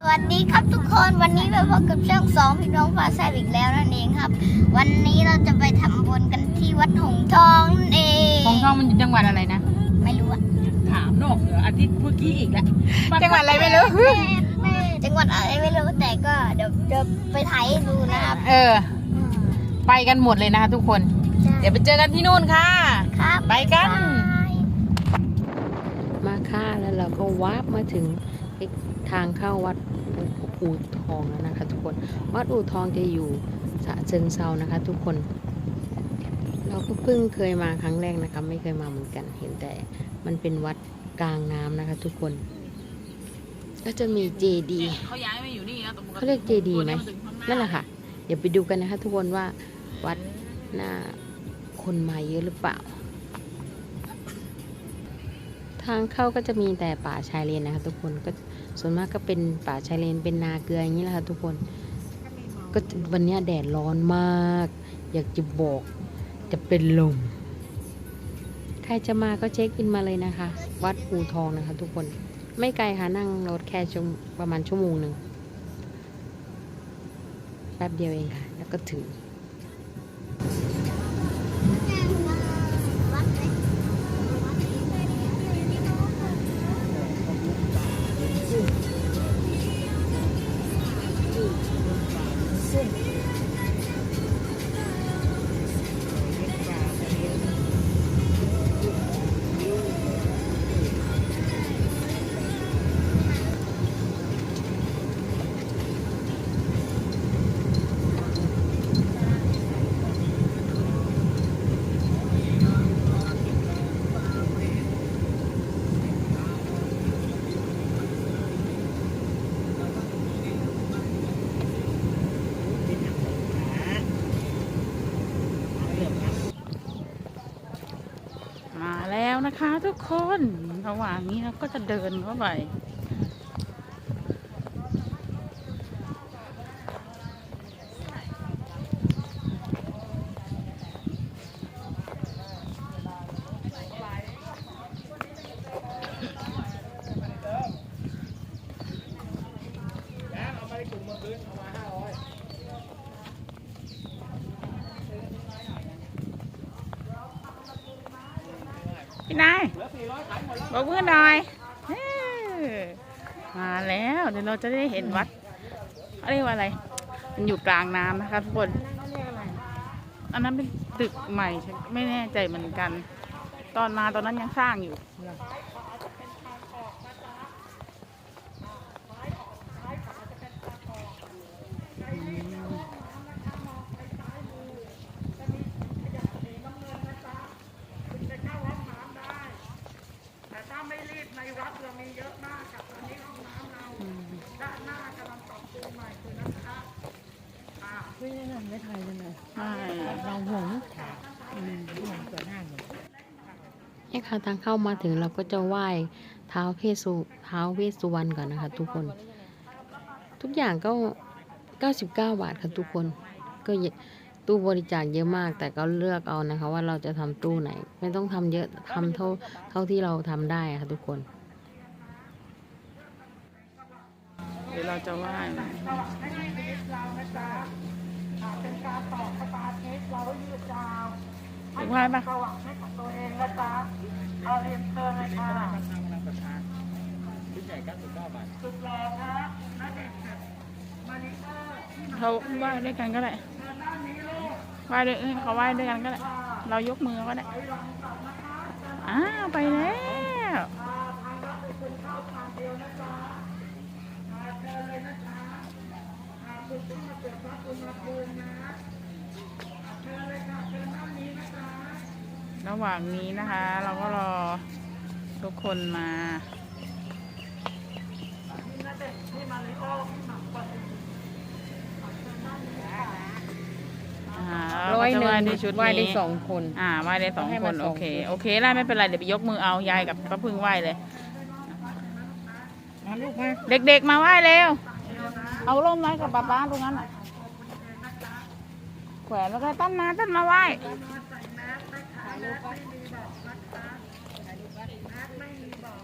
สวัสดีครับทุกคนวันนี้เราพบกับช่องสองพี่น้องฟ้าแซบอีกแล้วนั่นเองครับ วันนี้เราจะไปทำบุญกันที่วัดหงส์ทองนั่นเองของทองมันอยู่จังหวัดอะไรนะ ไม่รู้อะถามนอกเหนืออาทิตย์เมื่อกี้อีกแล้วจังหวัดอะไรไม่รู้ จังหวัดอะไรไม่รู้แต่ก็เดี๋ยวจะไปถ่ายให้ดูนะครับเออ ไปกันหมดเลยนะคะทุกคน เดี๋ยวไปเจอกันที่นู่นค่ะ ครับไปกันบ๊ายบายมาค่าแล้วเราก็วาร์ปมาถึง ทางเข้าวัดอู่ทองแล้วนะคะ ทุกคน วัดอู่ทองจะอยู่ฉะเชิงเซานะคะ ทุกคน เราก็เพิ่งเคยมาครั้งแรกนะคะ ไม่เคยมาเหมือนกันเห็นแต่มันเป็นวัดกลางน้ำนะคะ ทุกคน ก็จะมีเจดีเขาย้ายมาอยู่นี่นะตรงเขาเรียกเจดีไหมนั่นแหละค่ะ เดี๋ยวไปดูกันนะคะ ทุกคนว่าวัดหน้าคนมาเยอะหรือเปล่า ทางเข้าก็จะมีแต่ป่าชายเลนนะคะ ทุกคนก็ ส่วนมากก็เป็นป่าชายเลนเป็นนาเกลืออย่างนี้แหละค่ะทุกคน ก็วันนี้แดดร้อนมาก อยากจะบอกจะเป็นลม ใครจะมาก็เช็คอินมาเลยนะคะ วัดปูทองนะคะ ทุกคน ไม่ไกลค่ะนั่งรถแค่ชั่วประมาณชั่วโมงหนึ่งแป๊บเดียวเองค่ะ แล้วก็ถึง ทุกคนระหว่างนี้เราก็จะเดินเข้าไปพี่นาย บอกเพื่อนหน่อยมาแล้วเดี๋ยวเราจะได้เห็นวัดเขาเรียกว่าอะไร มันอยู่กลางน้ำนะคะทุกคนอันนั้นเป็นตึกใหม่ไม่แน่ใจเหมือนกัน ตอนมาตอนนั้นยังสร้างอยู่ แต่ถ้าไม่รีบในวัดเรามีเยอะมากค่ะตอนนี้ห้องน้ำเราด้านหน้ากำลังปรับปรุงใหม่คือนะคะอ่า ใช่ เราหง นี่ค่ะทางเข้ามาถึงเราก็จะไหว้เท้าเพสุเท้าเวสสุวรรณก่อนนะคะ ทุกคน ทุกอย่างก็ 99 บาทค่ะทุกคนก็เยตู้บริจาคเยอะมาก แต่ก็เลือกเอานะคะ ว่าเราจะทำตู้ไหน ไม่ต้องทำเยอะทำเท่าเท่าที่เราทำได้อะค่ะทุกคนเดี๋ยวเราจะไหว้อ่าเป็น การตอาเรายืดยาวถึงไหว้ปะสว่ให้กับตัวเองนะจ๊ะเอาเรียนเชิญเลยค่ะสุดแรงนะนักเด็กมานิเตอร์เขาไหว้ด้วยกันก็ได้เชิญด้านนี้ลูกไหว้ด้วยเขาไหว้ด้วยกันก็ได้ เรายกมือก็ได้อ้าวไปแล้วเป็นคนเข้าทางเดียวนะจ๊ะอ่าเชิญเลยนะจ๊ะอ่าคุณต้องมาเกิดวัดอุณหภูมินะเชิญเลยค่ะเชิญ ระหว่างนี้นะคะ เราก็รอทุกคนมานี่นะเด็กที่มาริโอที่หมักกว่าเดิมอ่าร้อยหเานึ่ก็งจะไหว้ในชุดไหว้ได้นี้สองคน อ่าไหว้ได้สองให้คมานสองโอเคคนโอเคได้ไม่เป็นไร เดี๋ยวไปยกมือเอา ยายกับป้าพึ่งไหว้เลยมาลูกมาเด็กๆมาไหว้เร็ว เอาร่มไว้กับป้าป้าตรงนั้นอะแขวนแล้วก็ต้นมาต้นมาไหว้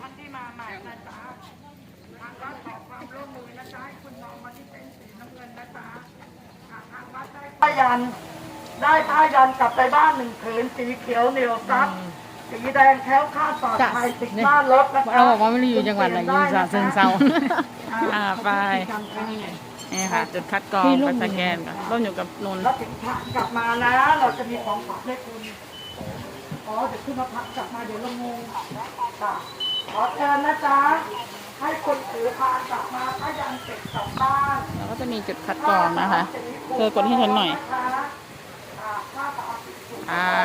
ท่านที่มาใหม่นะจ๊ะทางวัดขอความร่วมมือนะจ๊ะให้คุณมองมาที่เต็นท์สีน้ำเงินนะจ๊ะอ่าทางวัดได้ผ้า ยัน ได้ผ้ายันกลับไปบ้านหนึ่งผืนสีเขียวเหนียวซับสีแดงแคล้วคลาดปลอดภัยติดหน้ารถนะคะเราบอกว่าไม่ได้อยู่จังหวัดไหนอยู่ฉะเชิงเซาอ่าไปนี่ค่ะ จุดคัดกรองไปสแกนก่อนร่วมอยู่กับนนท์แล้วถึงพักกลับมานะ เราจะมีของฝากให้คุณอ๋อเดี๋ยวขึ้นมาพักกลับมาเดี๋ยวเรางงค่ะขอเชิญนะจ๊ะ ให้คนถือพากลับมาถ้ายังเสร็จกลับบ้านแล้วก็จะมีจุดคัดกรองนะคะเธอกดให้ฉันหน่อยใช่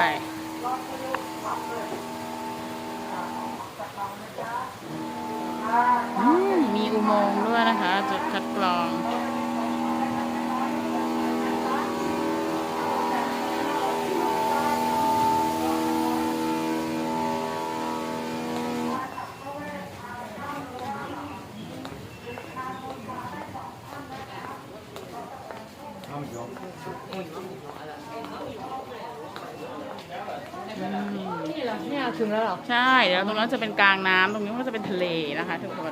มมีอุโมงค์ด้วยนะคะ จุดคัดกรอง ถึงแล้วหรอ ใช่เดี๋ยวตรงนั้นจะเป็นกลางน้ำตรงนี้ก็จะเป็นทะเลนะคะทุกคน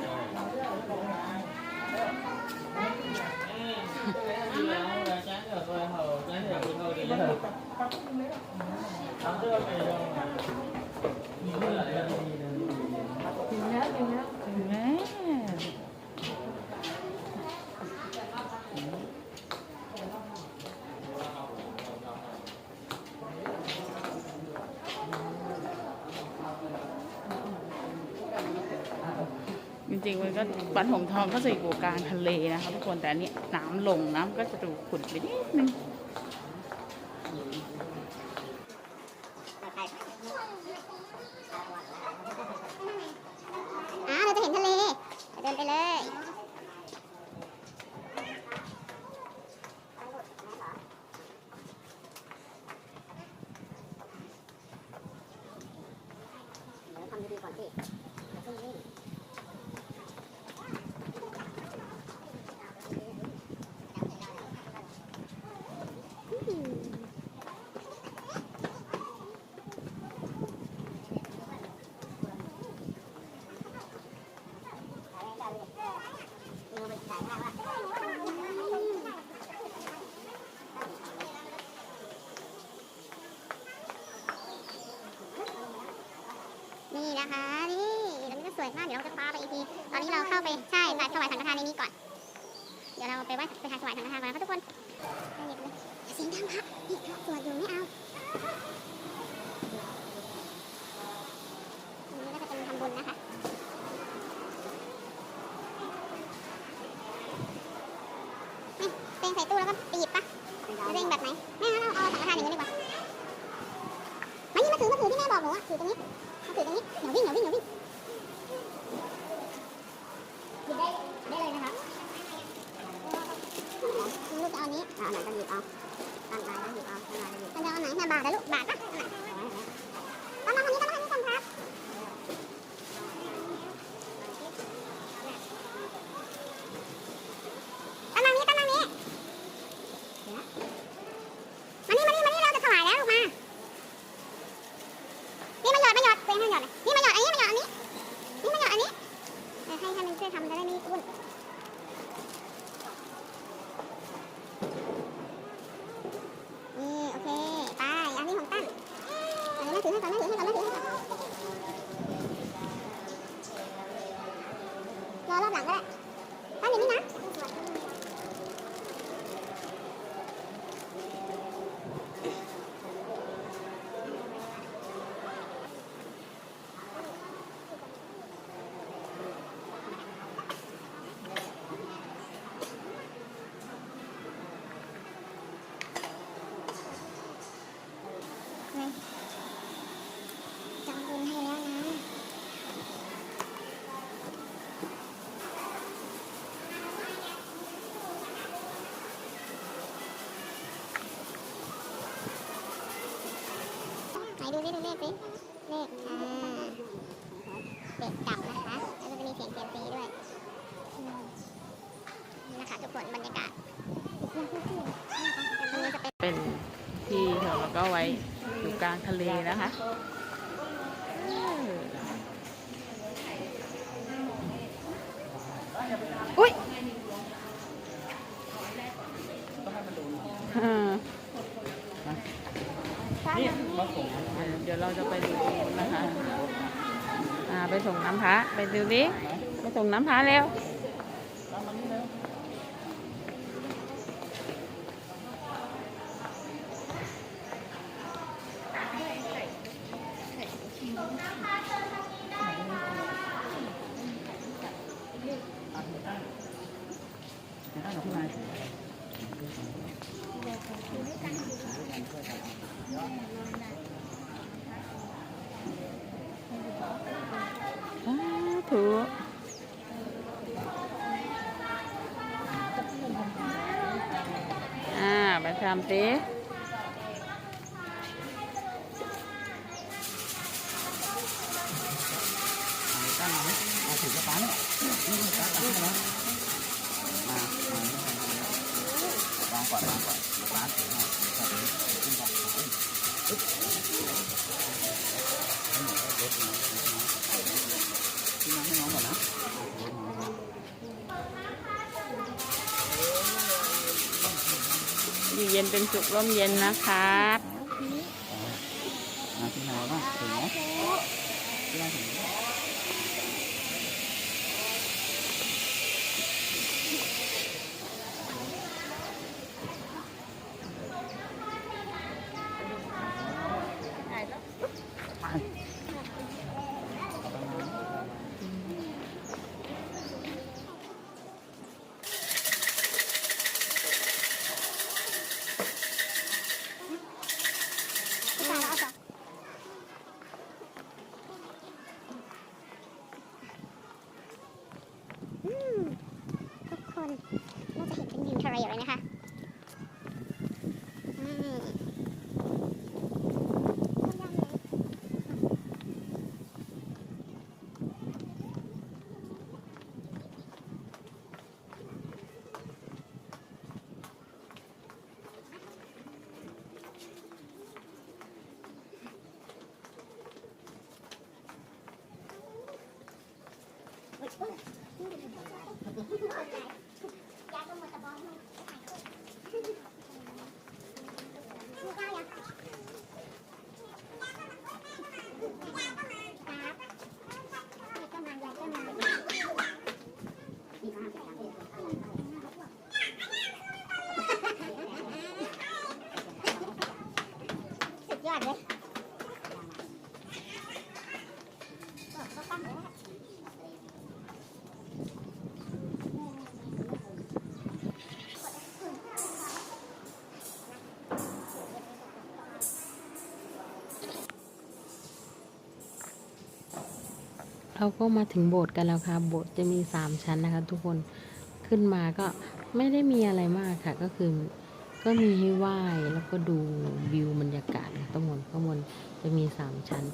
ถึงแล้วถึงแล้ว ถึงแล้วจริงๆมัน ก็บันหงทองก็จะอยู่กลางทะเลนะคะทุกคนแต่อันนี้น้ำลงน้ำก็จะดูขุ่นไปนิดนึงอ้าวเราจะเห็นทะเลเดินไปเลย นี่นะคะ นี่ตรงนี้ กมากเดี๋ยวเราจะคว้าไปอีกทีตอนนี้เราเข้าไปใช่ถวายสังฆทานในนี้ก่อน เดี๋ยวเราไปไหว้ไปทาถวายสังฆทานก่อนนะคะทุกคนเงียบเลยอย่าเสียงดังครับนี่พระสวดอยู่ไม่เอาอันนี้ก็จะเป็นทำบุญนะคะ นี่เต็งใส่ตู้แล้วก็ไปหยิบปะเร่งแบบไหนไม่งั้นเราเอาสังฆทานอย่างนี้ดีกว่ามานี่มาถือมาถือที่แม่บอกหนูอะถือตรงนี้ มาถือตรงนี้อย่าวิ่งอย่าวิ่งอย่าวิ่งหยิบได้ได้เลยนะครับลู หาไหนก็หยิบเอาตั้งใจแล้วหยิบเอาตั้งใจแล้วหยิบมันจะเอาไหนเนี่ยบาทเลยลูกบาทปะตั้งมาทางนี้ตั้งมาทางนี้ก่อนครับตั้งมานี้ตั้งมานี้มานี่มานี่มานี่เราจะถวายแล้วลูกมา นี่มาหยอดมาหยอด ดูสิดูเลขสิเลขอ่าเป็ดจับนะคะแล้วก็จะมีเสียงเซียมซีด้วยนี่นะคะทุกคนบรรยากาศตรงนี้จะเป็นที่เราแล้วก็ไว้อยู่กลางทะเลนะคะเออ อุ้ยอ่า เราจะไปดูนะคะอ่าไปส่งน้ำพระไปดูดิไปส่งน้ำพระเร็ว สาธุอ่า อยู่เย็นเป็นสุขร่มเย็นนะครับ Ya, kamu tak boleh. เราก็มาถึงโบสถ์กันแล้วค่ะ โบสถ์จะมีสามชั้นนะคะ ทุกคนขึ้นมาก็ไม่ได้มีอะไรมากค่ะ ก็คือก็มีให้ไหว้แล้วก็ดูวิวบรรยากาศทั้งหมดข้างบนจะมีสามชั้น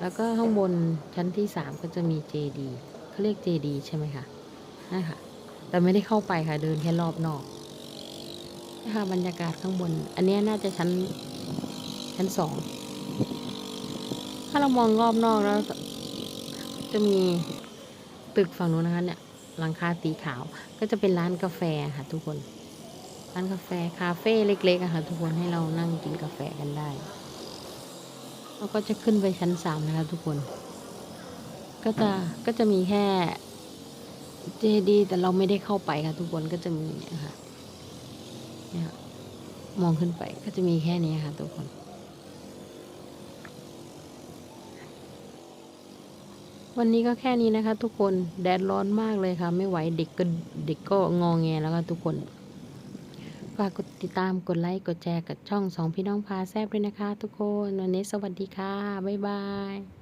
แล้วก็ข้างบนชั้นที่สามก็จะมีเจดีเขาเรียกเจดีใช่ไหมคะนั่นค่ะ แต่ไม่ได้เข้าไปค่ะเดินแค่รอบนอกนะคะบรรยากาศข้างบน อันนี้น่าจะชั้นชั้นสองถ้าเรามองรอบนอกแล้ว จะมีตึกฝั่งนู้นนะคะเนี่ยหลังคาสีขาวก็จะเป็นร้านกาแฟค่ะทุกคน ร้านกาแฟคาเฟ่เล็กๆค่ะทุกคนให้เรานั่งกินกาแฟกันได้แล้วก็จะขึ้นไปชั้นสามนะคะทุกคน ก็จะก็จะมีแค่เจดีย์แต่เราไม่ได้เข้าไปค่ะทุกคนก็จะมีเนี่ยค่ะเนี่ยค่ะมองขึ้นไปก็จะมีแค่นี้ค่ะทุกคน วันนี้ก็แค่นี้นะคะ ทุกคนแดดร้อนมากเลยค่ะ ไม่ไหวเด็กก็เด็กก็งองแงแล้วค่ะทุกคนฝากกดติดตามกดไลค์กดแชร์กับช่องสองพี่น้องพาแซบด้วยนะคะ ทุกคนวันนี้สวัสดีค่ะ บ๊ายบาย